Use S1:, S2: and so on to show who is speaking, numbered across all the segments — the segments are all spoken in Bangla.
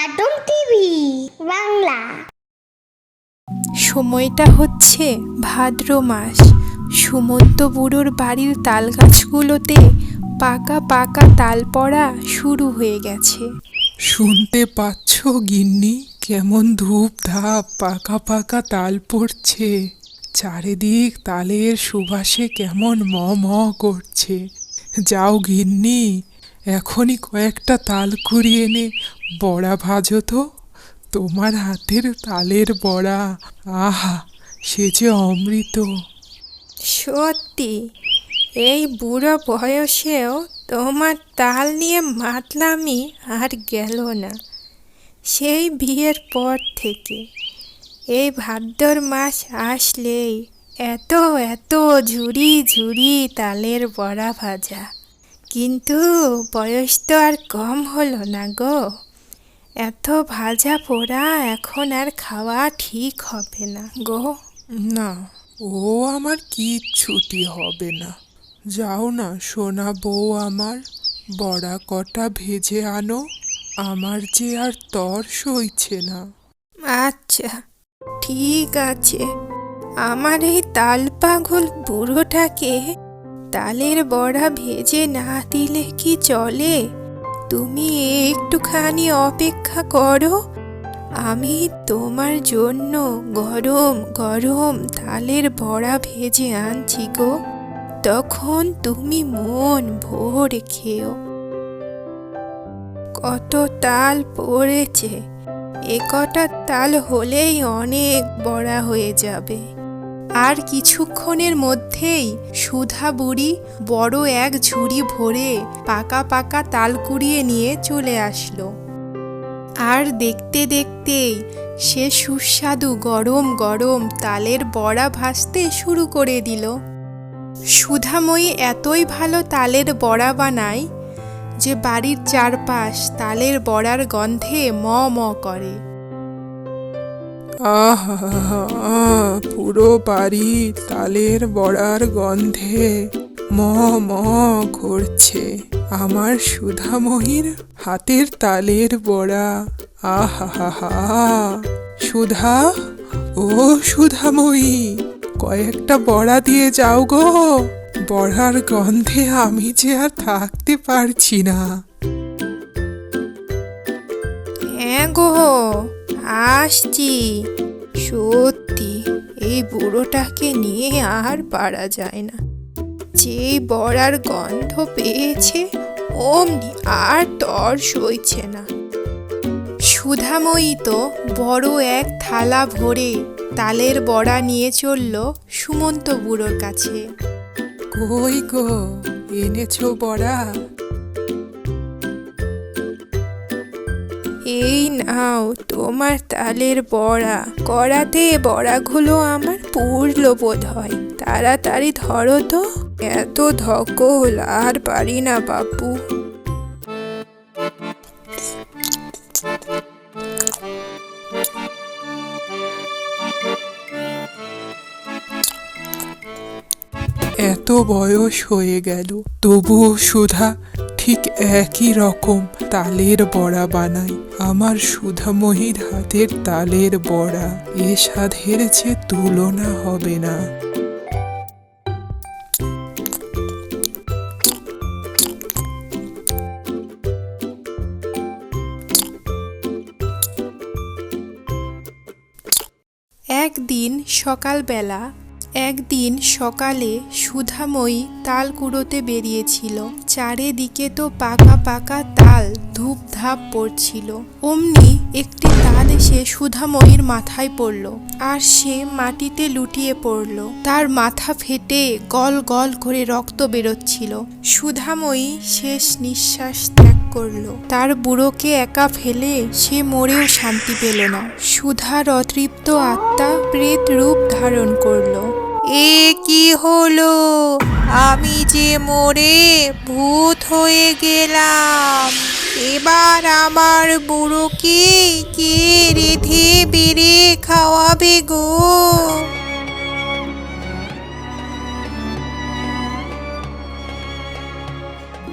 S1: Cartoon TV Bangla.
S2: সময়টা হচ্ছে ভাদ্র মাস। সুমন্ত বুড়োর বাড়ির তাল গাছগুলোতে পাকা পাকা তাল পড়া শুরু হয়ে গেছে।
S3: শুনতে পাচ্ছ গিন্নি কেমন ধূপ ধাপ পাকা পাকা তাল পড়ছে। চারিদিক তালের সুবাসে কেমন ম ম করছে। যাও গিন্নি এখনই কয়েকটা তাল কুড়িয়ে এনে বড়া ভাজো তো, তোমার হাতের তালের বড়া। আহা, সে যে অমৃত।
S2: সত্যি, এই বুড়ো বয়সেও তোমার তাল নিয়ে মাতলামি আর গেল না। সেই বিয়ের পর থেকে, এই ভাদ্র মাস আসলেই এত এত ঝুড়ি ঝুড়ি তালের বড়া ভাজা। কিন্তু বয়স তো আর কম হলো না গো। এত ভাজা পোড়া এখন আর খাওয়া ঠিক হবে না গো।
S3: না ও আমার কিচ্ছুটি হবে না। যাও না সোনা বউ আমার বড়া কটা ভেজে আনো আমার যে আর তর সইছে না।
S2: আচ্ছা ঠিক আছে। আমার এই তাল পাগল বুড়োটাকে তালের বড়া ভেজে না দিলে কি চলে? তুমি একটুখানি অপেক্ষা করো। আমি তোমার জন্য গরম গরম তালের বড়া ভেজে আনছি গো। তখন তুমি মন ভরে খেও। কত তাল পড়েছে। এ কটা তাল হলেই অনেক বড়া হয়ে যাবে। আর কিছুক্ষণের মধ্যেই সুধা বুড়ি বড় এক ঝুড়ি ভরে পাকা পাকা তাল কুড়িয়ে নিয়ে চলে আসলো। আর দেখতে দেখতেই সে সুস্বাদু গরম গরম তালের বড়া ভাসতে শুরু করে দিল। সুধাময়ী এতই ভালো তালের বড়া বানায় যে বাড়ির চারপাশ তালের বড়ার গন্ধে ম ম করে।
S3: আহা, পুরো বাড়ি তালের বড়ার গন্ধে ম ম করছে আমার সুধাময়ীর হাতের তালের বড়া। আহা সুধা, ও সুধাময়ী, কয়েকটা বড়া দিয়ে যাও গো। বড়ার গন্ধে আমি যে আর থাকতে পারছি না।
S2: হ্যাঁ গো। আসছি। সত্যি, এই বুড়োটাকে নিয়ে আর পারা যায় না। যে বড়ার গন্ধ পেয়েছে, অমনি আর তর সইছে না। সুধাময়ী তো বড় এক থালা ভরে তালের বড়া নিয়ে চলল সুমন্ত বুড়োর কাছে।
S3: কই গো, এনেছো বড়া?
S2: এই নাও তোমার তালের বড়া। কড়াতে বড়াগুলো আমার পুড়লো বোধ হয়। তাড়াতাড়ি ধরো তো। এত ধকল, আর পারি না বাপু।
S3: এত বয়স হয়ে গেল, তবুও সুধা একই রকম তালের বড়া বানাই। আমার সুধাময়ীর হাতের তালের বড়া। এ স্বাদের যে তুলনা হবে না।
S2: একদিন সকালবেলা একদিন সকালে সুধাময়ী তাল কুড়োতে বেরিয়েছিল। চারিদিকে তো পাকা পাকা তাল ধূপ ধাপ পড়ছিল। অমনি একটি তাল এসে সুধাময়ীর মাথায় পড়ল আর সে মাটিতে লুটিয়ে পড়ল। তার মাথা ফেটে গল গল করে রক্ত বেরোচ্ছিল। সুধাময়ী শেষ নিঃশ্বাস ত্যাগ করল। তার বুড়োকে একা ফেলে সে মরেও শান্তি পেল না। সুধার অতৃপ্ত আত্মা প্রেত রূপ ধারণ করল। এ কি হলো? আমি যে মরে ভূত হয়ে গেলাম। এবার আমার বুড়োকে কে রেধে বেড়ে খাওয়াবে গো?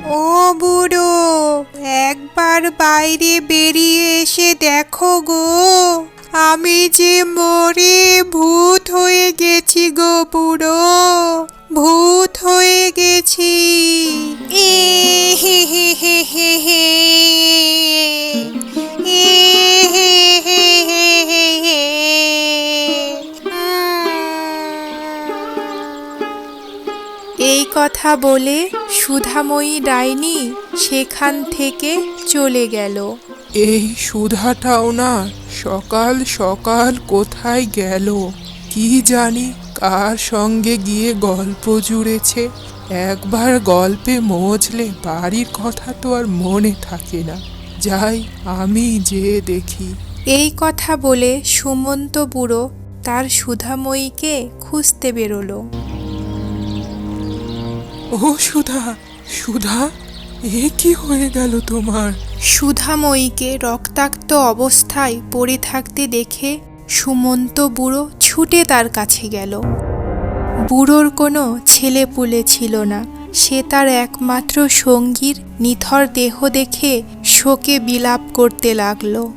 S2: ও বুড়ো, একবার বাইরে বেরিয়ে এসে দেখো গো। আমি যে মরে ভূত হয়ে গেছি গো বুড়ো, ভূত হয়ে গেছি। এ হে হে হে হে হে এই কথা বলে সুধাময়ী ডাইনি সেখান থেকে চলে গেল।
S3: এই সুধাটাও না সকাল সকাল কোথায় গেল? কি জানি কার সঙ্গে গিয়ে গল্প জুড়েছে। একবার গল্পে মজলে বাড়ির কথা তো আর মনে থাকে না। যাই আমি যে দেখি।
S2: এই কথা বলে সুমন্ত বুড়ো তার সুধাময়ীকে খুঁজতে বেরোলো।
S3: ও সুধা সুধা? এ কি হয়ে গেল তোমার?
S2: সুধাময়ীকে রক্তাক্ত অবস্থায় পড়ে থাকতে দেখে সুমন্ত বুড়ো ছুটে তার কাছে গেল। বুড়োর কোনো ছেলে পুলে ছিল না। সে তার একমাত্র সঙ্গীর নিথর দেহ দেখে শোকে বিলাপ করতে লাগল।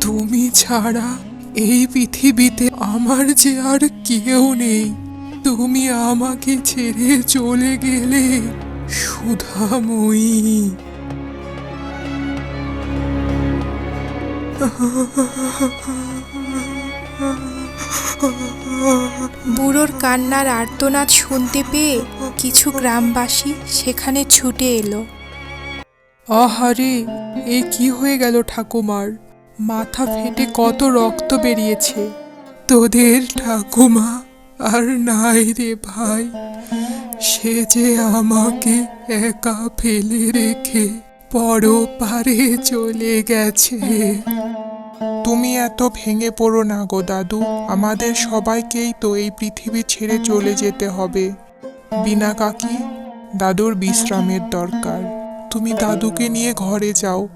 S3: তুমি ছাড়া এই পৃথিবীতে আমার যে আর কেউ নেই। তুমি আমাকে ছেড়ে চলে গেলে সুধাময়ী।
S2: বুড়োর কান্নার আর্তনাদ শুনতে পেয়ে কিছু গ্রামবাসী সেখানে ছুটে এলো।
S3: আহারে এ কি হয়ে গেল ঠাকুমার? মাথা ফেটে কত রক্ত বেরিয়েছে। তোদের ঠাকুমা আর নাই রে ভাই। সে যে আমাকে একা ফেলে রেখে পর পারে চলে গেছে। তুমি এত ভেঙে পড়ো না গো দাদু। আমাদের সবাইকেই তো এই পৃথিবী ছেড়ে চলে যেতে হবে। বিনা কাকি, দাদুর বিশ্রামের দরকার। তুমি দাদুকে নিয়ে ঘরে যাও।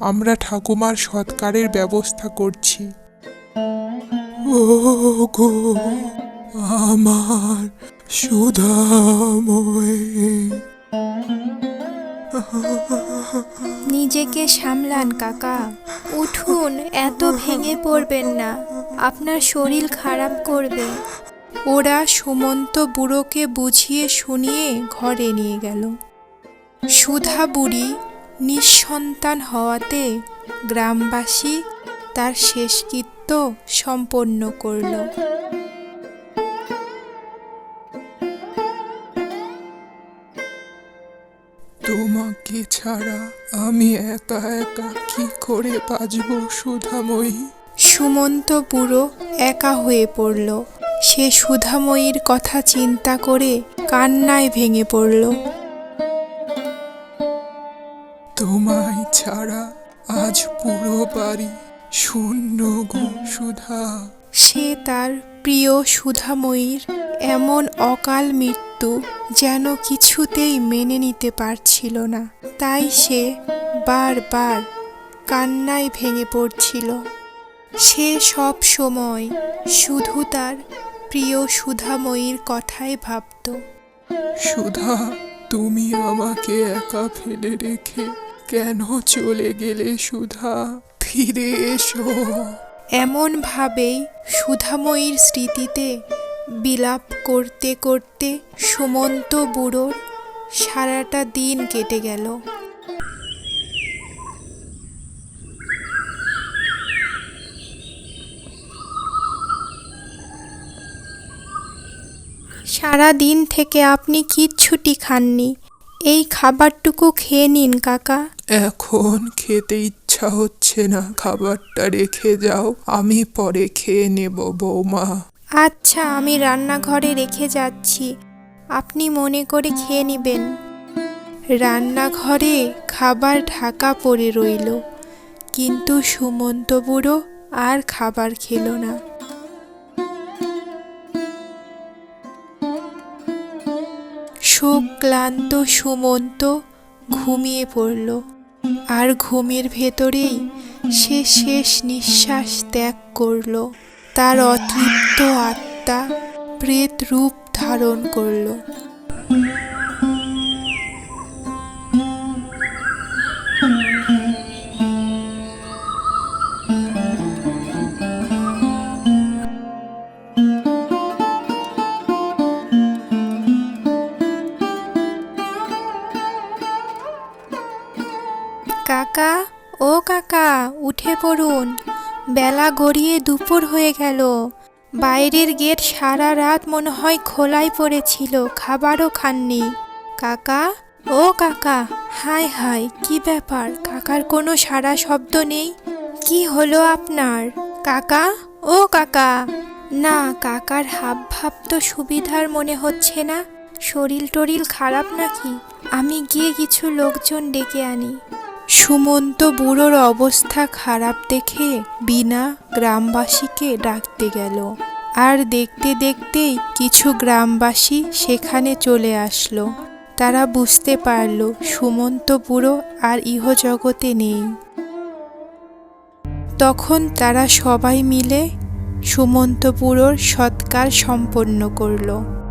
S3: আমরা ঠাকুমার সৎকারের ব্যবস্থা করছি। ও গো, আমার
S2: নিজেকে সামলান, কাকা। উঠুন, এত ভেঙে পড়বেন না। আপনার শরীর খারাপ করবে। ওরা সুমন্ত বুড়োকে বুঝিয়ে শুনিয়ে ঘরে নিয়ে গেল। সুধা বুড়ি নিঃসন্তান হওয়াতে গ্রামবাসী তার শেষকৃত্য সম্পন্ন করল।
S3: তোমাকে ছাড়া আমি একা একা কি করে বাঁচব সুধাময়ী?
S2: সুমন্ত বুড়ো একা হয়ে পড়ল। সে সুধাময়ীর কথা চিন্তা করে কান্নায় ভেঙে পড়ল।
S3: তোমায় ছাড়া আজ পুরো বাড়ি শূন্য গো সুধা
S2: সে তার প্রিয় সুধাময়ীর এমন অকাল মৃত্যু যেন কিছুতেই মেনে নিতে পারছিল না। তাই সে বারবার কান্নায় ভেঙে পড়ছিল। সে সব সময় শুধু তার প্রিয় সুধাময়ীর কথাই ভাবত।
S3: সুধা তুমি আমাকে একা ফেলে রেখে কেন চলে গেলে সুধা? ফিরে এসো।
S2: এমনভাবেই সুধাময়ীর স্মৃতিতে বিলাপ করতে করতে সুমন্ত বুড়োর সারাটা দিন কেটে গেল। সারা দিন থেকে আপনি কিচ্ছুটি খাননি। এই খাবারটুকু খেয়ে নিন, কাকা।
S3: এখন খেতে ইচ্ছা হচ্ছে না। খাবারটা রেখে যাও, আমি পরে খেয়ে নেব, বৌমা।
S2: আচ্ছা আমি রান্নাঘরে রেখে যাচ্ছি। আপনি মনে করে খেয়ে নেবেন। রান্নাঘরে খাবার ঢাকা পড়ে রইল। কিন্তু সুমন্ত বুড়ো আর খাবার খেলো না। শোক ক্লান্ত সুমন্ত ঘুমিয়ে পড়ল। আর ঘুমের ভেতরেই সে শেষ নিঃশ্বাস ত্যাগ করল। তার অতৃপ্ত আত্মা প্রেত রূপ ধারণ করল। বেলা গড়িয়ে দুপুর হয়ে গেল। বাইরের গেট সারা রাত মনে হয় খোলাই পড়েছিল, খাবারও খাননি। কাকা? ও কাকা হাই হাই কি ব্যাপার? কাকার কোনো সারা শব্দ নেই? কি হলো আপনার? কাকা? ও কাকা। না, কাকার হাব ভাব তো সুবিধার মনে হচ্ছে না। শরীর টরিল খারাপ নাকি? আমি গিয়ে কিছু লোকজন ডেকে আনি। সুমন্ত বুড়োর অবস্থা খারাপ দেখে বিনা গ্রামবাসীকে ডাকতে গেল। আর দেখতে দেখতেই কিছু গ্রামবাসী সেখানে চলে আসলো। তারা বুঝতে পারল সুমন্ত বুড়ো আর ইহজগতে নেই। তখন তারা সবাই মিলে সুমন্ত বুড়োর সৎকার সম্পন্ন করল।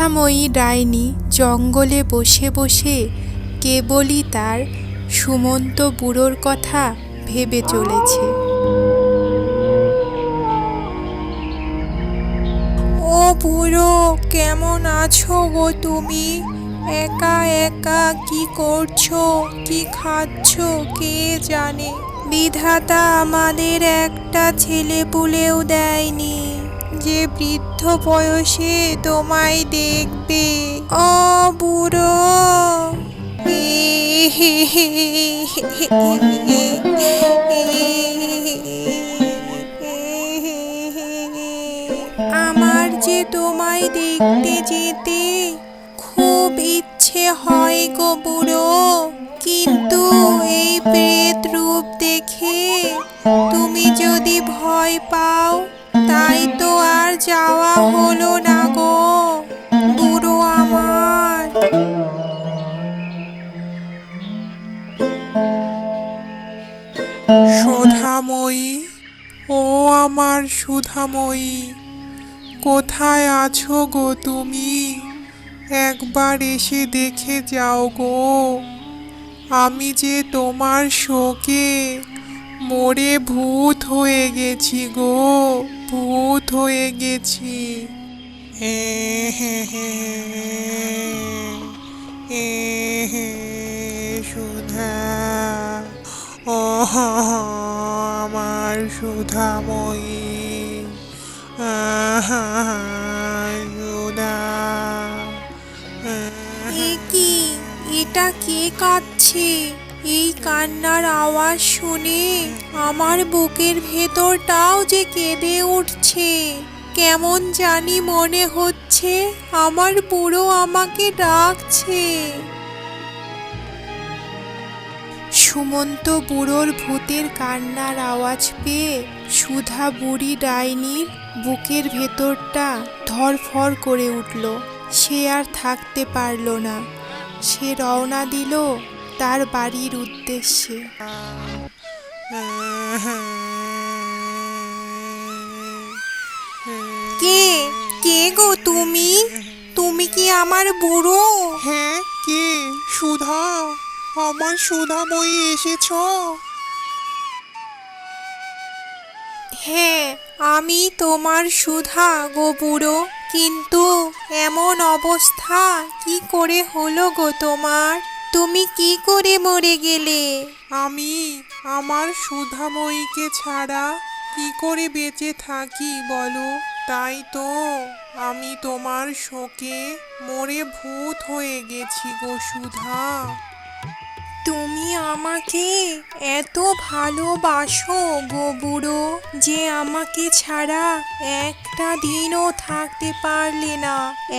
S2: সুধাময়ী ডাইনি জঙ্গলে বসে বসে কেবলই তার সুমন্ত বুড়োর কথা ভেবে চলেছে। ও বুড়ো, কেমন আছো গো তুমি? একা একা কি করছ? কি খাচ্ছ? কে জানে? বিধাতা আমাদের একটা ছেলে পুলেও দেয়নি। যে বৃদ্ধ বয়সে তোমায় দেখবে ও বুড়ো আমার যে তোমায় দেখতে যেতে খুব ইচ্ছে হয় গো বুড়ো কিন্তু এই প্রেত রূপ দেখে তুমি যদি ভয় পাও তাই তো আর যাওয়া হলো না গো। বুড়ো আমার।
S4: সুধাময়ী, ও আমার সুধাময়ী, কোথায় আছো গো তুমি? একবার এসে দেখে যাও গো। আমি যে তোমার শোকে মরে ভূত হয়ে গেছি গো, ভূত হয়ে গেছি। সুধা। ও আমার সুধাময়ী। সুধা।
S2: কি? এটা কে কাঁদছে এই কান্নার আওয়াজ শুনে আমার বুকের ভেতরটাও যে কেঁদে উঠছে। কেমন জানি মনে হচ্ছে আমার বুড়ো আমাকে ডাকছে। সুমন্ত বুড়োর ভূতের কান্নার আওয়াজ পেয়ে সুধা বুড়ি ডাইনির বুকের ভেতরটা ধরফর করে উঠল। সে আর থাকতে পারল না। সে রওনা দিল তার বাড়ির উদ্দেশ্যে। কে? কে গো তুমি? তুমি কি আমার বুড়ো?
S4: হ্যাঁ কে? সুধা আমার সুধা বই এসেছ?
S2: হ্যাঁ আমি তোমার সুধা গো বুড়ো কিন্তু এমন অবস্থা কি করে হলো গো তোমার? তুমি কি করে মরে গেলে?
S4: আমি আমার সুধাময়ীকে ছাড়া কি করে বেঁচে থাকি বলো? তাই তো আমি তোমার শোকে মরে ভূত হয়ে গেছি গো সুধা।
S2: তুমি আমাকে এত ভালোবাসো গো বুড়ো, যে আমাকে ছাড়া একটা দিনও থাকতে পারলে না।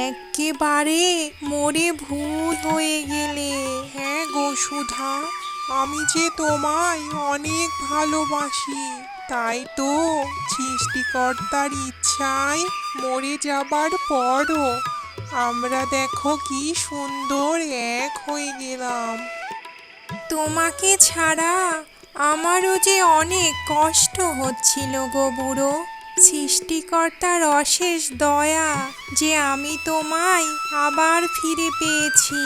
S2: একেবারে মরে ভূত হয়ে গেলে।
S4: হ্যাঁ গো সুধা, আমি যে তোমায় অনেক ভালোবাসি, তাই তো সৃষ্টিকর্তার ইচ্ছায় মরে যাবার পরও আমরা দেখো কি সুন্দর এক হয়ে গেলাম।
S2: তোমাকে ছাড়া আমারও যে অনেক কষ্ট হচ্ছিল গো বুড়ো। সৃষ্টিকর্তার অশেষ দয়া যে আমি তোমায় আবার ফিরে পেয়েছি।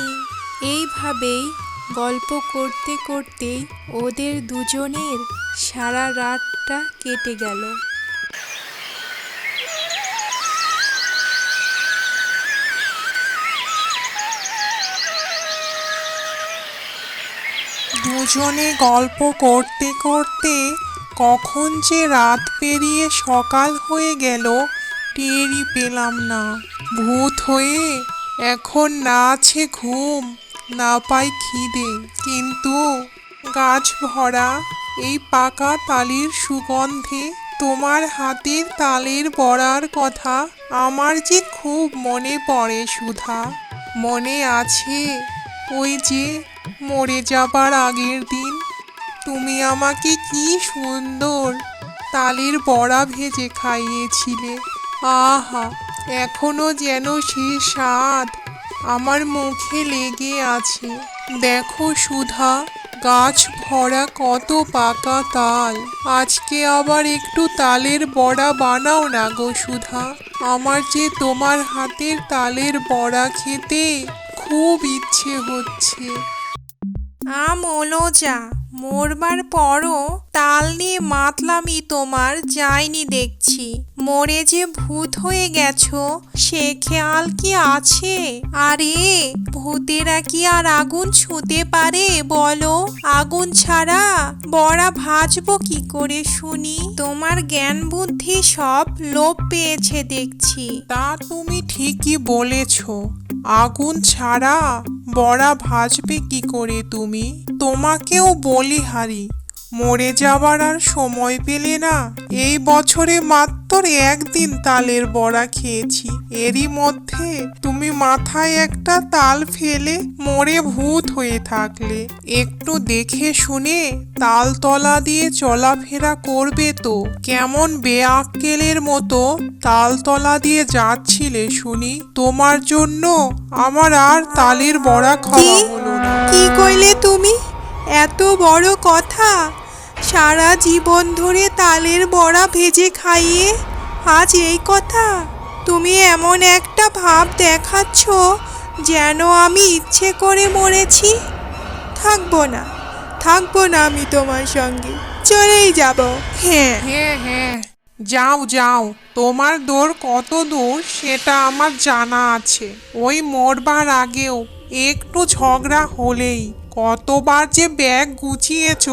S2: এইভাবেই গল্প করতে করতে ওদের দুজনের সারা রাতটা কেটে গেল।
S4: দুজনে গল্প করতে করতে কখন যে রাত পেরিয়ে সকাল হয়ে গেল, টেরই পেলাম না। ভূত হয়ে এখন না আছে ঘুম, না পাই খিদে। কিন্তু গাছ ভরা এই পাকা তালির সুগন্ধে তোমার হাতের তালের বড়ার কথা আমার যে খুব মনে পড়ে সুধা। মনে আছে ওই যে মরে যাবার আগের দিন। তুমি আমাকে কি সুন্দর তালের বড়া ভেজে খাইয়েছিলে। আহা, এখনও যেন সে স্বাদ আমার মুখে লেগে আছে। দেখো সুধা, গাছ ভরা কত পাকা তাল। আজকে আবার একটু তালের বড়া বানাও না গো সুধা। আমার যে তোমার হাতের তালের বড়া খেতে খুব ইচ্ছে হচ্ছে।
S2: আম যা মরবার পরও তাল নিয়ে মাতলামি তোমার যায়নি দেখছি। মরে যে ভূত হয়ে গেছো, সে খেয়াল কি আছে? আরে, ভূতেরা কি আর আগুন ছুঁতে পারে বলো? আগুন ছাড়া বড়া ভাজবো কি করে শুনি? তোমার জ্ঞান বুদ্ধি সব লোপ পেয়েছে দেখছি।
S4: তা তুমি ঠিকই বলেছ। আগুন ছাড়া বড়া ভাজবে কি করে তুমি? তোমাকেও বলি হারি। মরে যাবার আর সময় পেলে না। এই বছরে মাত্র একদিন তালের বড়া খেয়েছি। এরই মধ্যে তুমি মাথায় একটা তাল ফেলে মরে ভূত হয়ে থাকলে। একটু দেখে শুনে তালতলা দিয়ে চলাফেরা করবে তো। কেমন বেআক্কেলের মতো তালতলা দিয়ে যাচ্ছিলে শুনি। তোমার জন্য আমার আর তালের বড়া খাওয়া হলো না।
S2: কি কইলে তুমি? এত বড় কথা। সারা জীবন ধরে তালের বড়া ভেজে খাইয়ে? আজ এই কথা? তুমি এমন একটা ভাব দেখাচ্ছ যেন আমি ইচ্ছে করে মরেছি? থাকব না থাকব না আমি তোমার সঙ্গে। চলেই যাব। হ্যাঁ।
S4: হ্যাঁ হ্যাঁ। যাও যাও। তোমার দৌড় কত দূর সেটা আমার জানা আছে। ওই মরবার আগেও একটু ঝগড়া হলেই কতবার যে ব্যাগ গুছিয়েছ,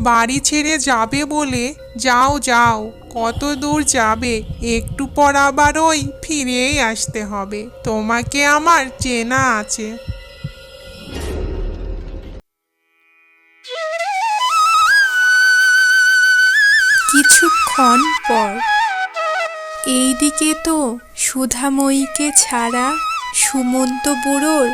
S4: বাড়ি ছেড়ে যাবে বলে, যাও যাও, কত দূর যাবে, একটু পর আবার ওই ফিরেই আসতে হবে, তোমাকে আমার চেনা আছে।
S2: কিছুক্ষণ পর, এইদিকে তো সুধাময়ীকে ছাড়া সুমন্ত বুড়োর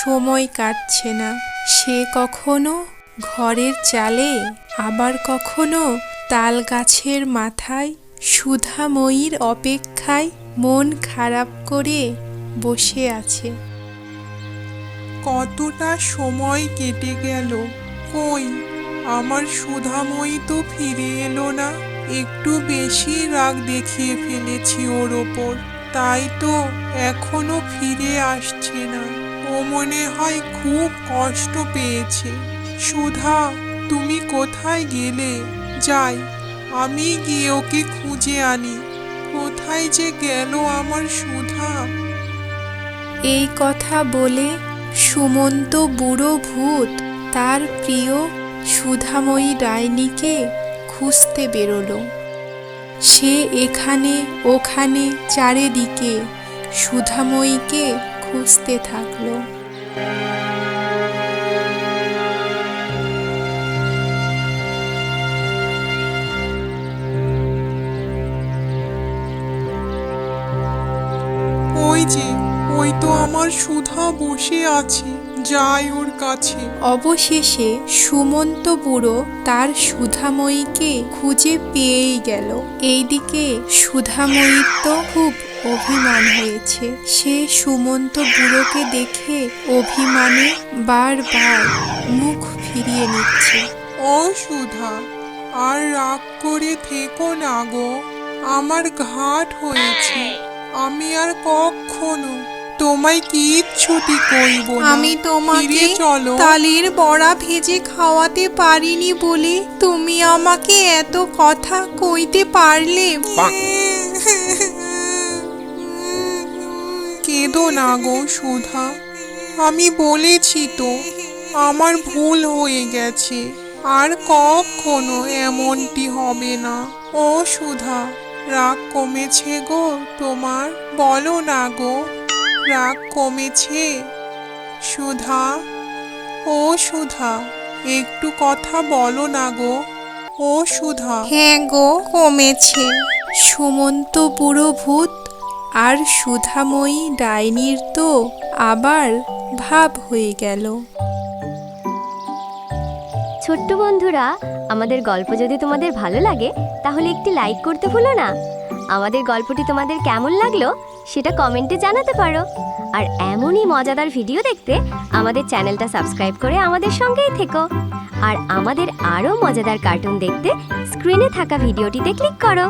S2: সময় কাটছে না। সে কখনো ঘরের চালে, আবার কখনো তাল গাছের মাথায় সুধাময়ীর অপেক্ষায় মন খারাপ করে বসে আছে।
S4: কতটা সময় কেটে গেল, কই? আমার সুধাময়ী তো ফিরে এলো না। একটু বেশি রাগ দেখিয়ে ফেলেছি ওর ওপর। তাই তো এখনও ফিরে আসছে না। ও মনে হয় খুব কষ্ট পেয়েছে। সুধা, তুমি কোথায় গেলে? যাই, আমি গিয়ে ওকে খুঁজে আনি। কোথায় যে গেল আমার সুধা?
S2: এই কথা বলে সুমন্ত বুড়ো ভূত তার প্রিয় সুধাময়ী ডাইনিকে খুঁজতে বেরোলো। সে এখানে ওখানে চারিদিকে সুধাময়ীকে খুঁজতে থাকল।
S4: ওই যে ওই তো আমার সুধা বসে আছে যাই ওর কাছে।
S2: অবশেষে সুমন্ত বুড়ো তার সুধাময়ীকে খুঁজে পেয়েই গেল। এইদিকে সুধাময়ীর তো খুব অভিমান হয়েছে। সে সুমন্ত বুড়োকে দেখে অভিমানে বারবার মুখ ফিরিয়ে নিচ্ছে।
S4: ও সুধা আর রাগ করে থেকো না গো। আমার ঘাট হয়েছে। আমি আর কখনো তোমায় কিচ্ছুটি কইব না।
S2: আমি তোমাকে
S4: চলো।
S2: তালের বড়া ভেজে খাওয়াতে পারিনি বলে তুমি আমাকে এত কথা কইতে পারলে।
S4: কেঁদো না গো সুধা। আমি বলেছি তো, আমার ভুল হয়ে গেছে। আর কখনো এমনটি হবে না। ও সুধা, রাগ কমেছে গো তোমার? বলো না গো, রাগ কমেছে? সুধা, ও সুধা, একটু কথা বলো না গো। ও সুধা
S2: হ্যাঁ গো, কমেছে। সুমন্ত বুড়ো ভূত আর সুধাময়ী ডাইনির তো আবার ভাব হয়ে গেল।
S5: ছোট্ট বন্ধুরা, আমাদের গল্প যদি তোমাদের ভালো লাগে, তাহলে একটি লাইক করতে ভুলো না। আমাদের গল্পটি তোমাদের কেমন লাগল, সেটা কমেন্টে জানাতে পারো। আর এমনই মজাদার ভিডিও দেখতে আমাদের চ্যানেলটা সাবস্ক্রাইব করে আমাদের সঙ্গেই থেকো। আর আমাদের আরও মজাদার কার্টুন দেখতে স্ক্রিনে থাকা ভিডিওটিতে ক্লিক করো।